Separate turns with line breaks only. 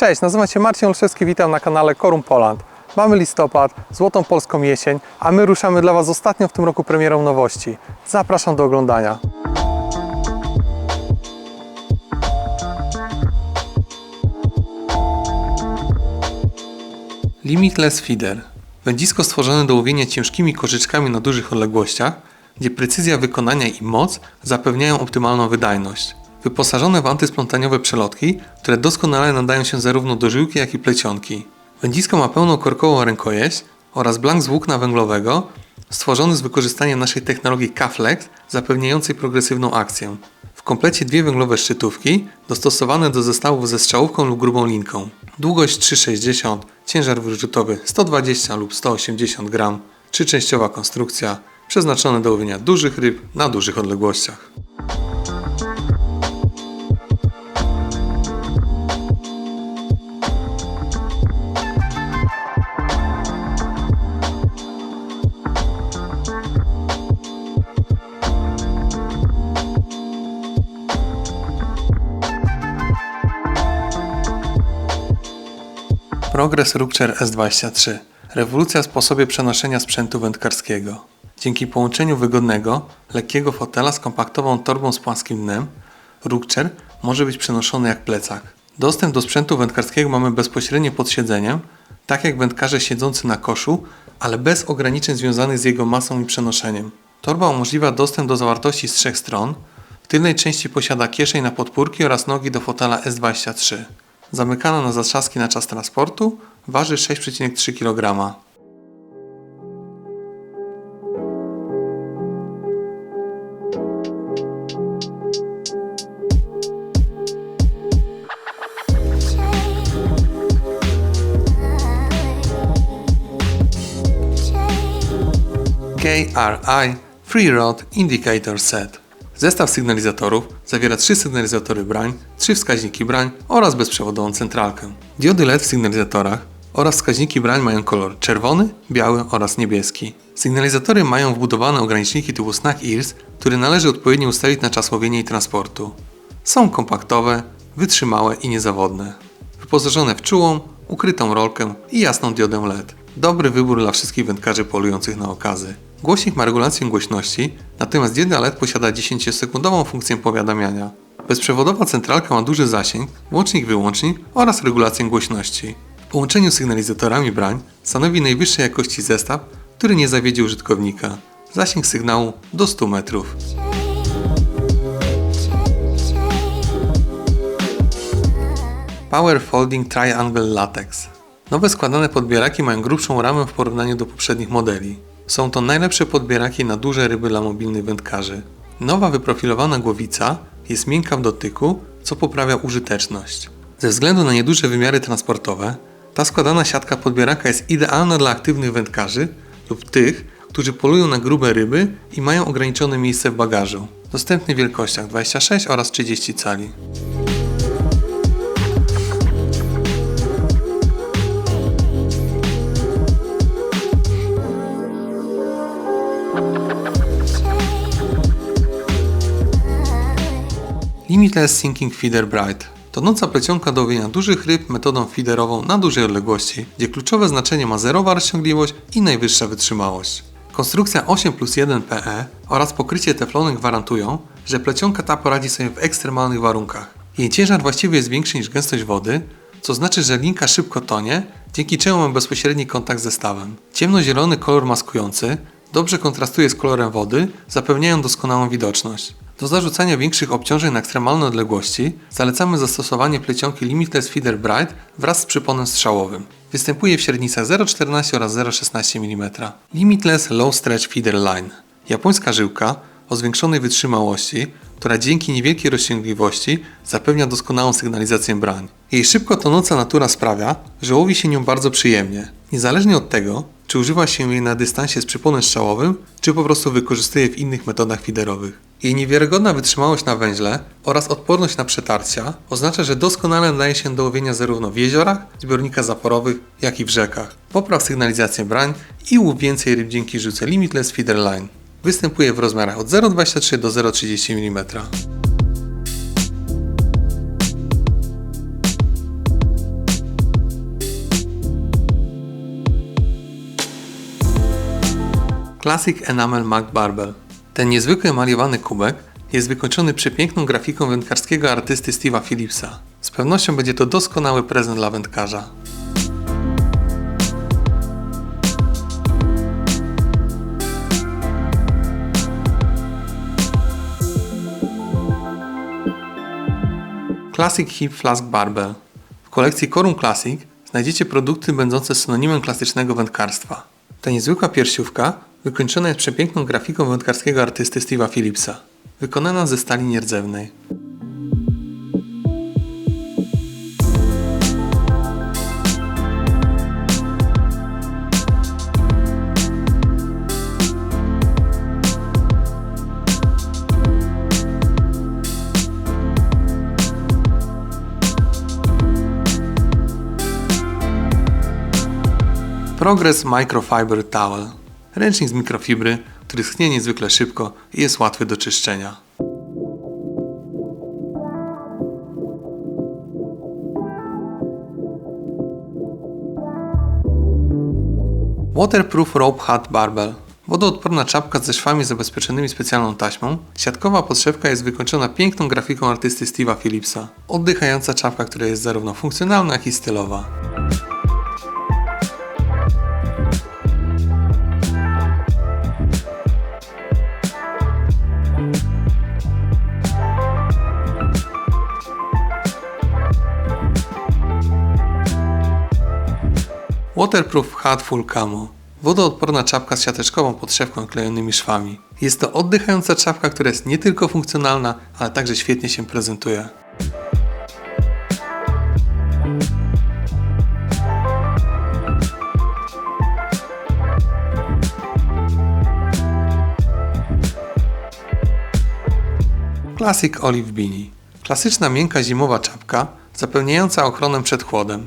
Cześć, nazywam się Marcin Olszewski, witam na kanale Korum Poland. Mamy listopad, złotą polską jesień, a my ruszamy dla Was ostatnią w tym roku premierą nowości. Zapraszam do oglądania. Limitless Feeder. Wędzisko stworzone do łowienia ciężkimi korzyczkami na dużych odległościach, gdzie precyzja wykonania i moc zapewniają optymalną wydajność. Wyposażone w antysplątaniowe przelotki, które doskonale nadają się zarówno do żyłki, jak i plecionki. Wędzisko ma pełną korkową rękojeść oraz blank z włókna węglowego, stworzony z wykorzystaniem naszej technologii K-Flex, zapewniającej progresywną akcję. W komplecie dwie węglowe szczytówki, dostosowane do zestawów ze strzałówką lub grubą linką. Długość 3,60, ciężar wyrzutowy 120 lub 180 gram, trzyczęściowa konstrukcja, przeznaczone do łowienia dużych ryb na dużych odległościach. Progress Rupture S23. Rewolucja w sposobie przenoszenia sprzętu wędkarskiego. Dzięki połączeniu wygodnego, lekkiego fotela z kompaktową torbą z płaskim dnem, Rupture może być przenoszony jak plecak. Dostęp do sprzętu wędkarskiego mamy bezpośrednio pod siedzeniem, tak jak wędkarze siedzący na koszu, ale bez ograniczeń związanych z jego masą i przenoszeniem. Torba umożliwia dostęp do zawartości z trzech stron. W tylnej części posiada kieszeń na podpórki oraz nogi do fotela S23. Zamykana na zatrzaski na czas transportu, waży 6,3 kg. KRI Free Rod Indicator Set. Zestaw sygnalizatorów zawiera trzy sygnalizatory brań, trzy wskaźniki brań oraz bezprzewodową centralkę. Diody LED w sygnalizatorach oraz wskaźniki brań mają kolor czerwony, biały oraz niebieski. Sygnalizatory mają wbudowane ograniczniki typu Snack Ears, które należy odpowiednio ustawić na czas łowienia i transportu. Są kompaktowe, wytrzymałe i niezawodne. Wyposażone w czułą, ukrytą rolkę i jasną diodę LED. Dobry wybór dla wszystkich wędkarzy polujących na okazy. Głośnik ma regulację głośności, natomiast dioda LED posiada 10-sekundową funkcję powiadamiania. Bezprzewodowa centralka ma duży zasięg, włącznik-wyłącznik oraz regulację głośności. W połączeniu z sygnalizatorami brań stanowi najwyższej jakości zestaw, który nie zawiedzie użytkownika. Zasięg sygnału do 100 metrów. Power Folding Triangle Latex. Nowe składane podbieraki mają grubszą ramę w porównaniu do poprzednich modeli. Są to najlepsze podbieraki na duże ryby dla mobilnych wędkarzy. Nowa wyprofilowana głowica jest miękka w dotyku, co poprawia użyteczność. Ze względu na nieduże wymiary transportowe, ta składana siatka podbieraka jest idealna dla aktywnych wędkarzy lub tych, którzy polują na grube ryby i mają ograniczone miejsce w bagażu. Dostępny w wielkościach 26 oraz 30 cali. Limitless Sinking Feeder Bright. Tonąca plecionka do łowienia dużych ryb metodą feederową na dużej odległości, gdzie kluczowe znaczenie ma zerowa rozciągliwość i najwyższa wytrzymałość. Konstrukcja 8 plus 1 PE oraz pokrycie teflonem gwarantują, że plecionka ta poradzi sobie w ekstremalnych warunkach. Jej ciężar właściwie jest większy niż gęstość wody, co znaczy, że linka szybko tonie, dzięki czemu mamy bezpośredni kontakt ze stawem. Ciemnozielony kolor maskujący dobrze kontrastuje z kolorem wody, zapewniają doskonałą widoczność. Do zarzucania większych obciążeń na ekstremalne odległości zalecamy zastosowanie plecionki Limitless Feeder Bright wraz z przyponem strzałowym. Występuje w średnicach 0,14 oraz 0,16 mm. Limitless Low Stretch Feeder Line. Japońska żyłka o zwiększonej wytrzymałości, która dzięki niewielkiej rozciągliwości zapewnia doskonałą sygnalizację brań. Jej szybko tonąca natura sprawia, że łowi się nią bardzo przyjemnie. Niezależnie od tego, czy używa się jej na dystansie z przyponem strzałowym, czy po prostu wykorzystuje w innych metodach feederowych. Jej niewiarygodna wytrzymałość na węźle oraz odporność na przetarcia oznacza, że doskonale nadaje się do łowienia zarówno w jeziorach, zbiornikach zaporowych, jak i w rzekach. Popraw sygnalizację brań i łów więcej ryb dzięki rzuce Limitless Feeder Line. Występuje w rozmiarach od 0,23 do 0,30 mm. Classic Enamel Mag Barbell ten niezwykły emaliowany kubek jest wykończony przepiękną grafiką wędkarskiego artysty Steve'a Phillipsa. Z pewnością będzie to doskonały prezent dla wędkarza. Classic Hip Flask Barbell. W kolekcji Corum Classic znajdziecie produkty będące synonimem klasycznego wędkarstwa. Ta niezwykła piersiówka wykończona jest przepiękną grafiką wędkarskiego artysty Steve'a Phillipsa, wykonana ze stali nierdzewnej. Progress Microfiber Towel. Ręcznik z mikrofibry, który schnie niezwykle szybko i jest łatwy do czyszczenia. Waterproof Rope Hat Barbell. Wodoodporna czapka ze szwami zabezpieczonymi specjalną taśmą. Siatkowa podszewka jest wykończona piękną grafiką artysty Steve'a Phillipsa. Oddychająca czapka, która jest zarówno funkcjonalna, jak i stylowa. Waterproof Hat Full Camo. Wodoodporna czapka z siateczkową podszewką klejonymi szwami. Jest to oddychająca czapka, która jest nie tylko funkcjonalna, ale także świetnie się prezentuje. Classic Olive Beanie. Klasyczna miękka zimowa czapka, zapewniająca ochronę przed chłodem.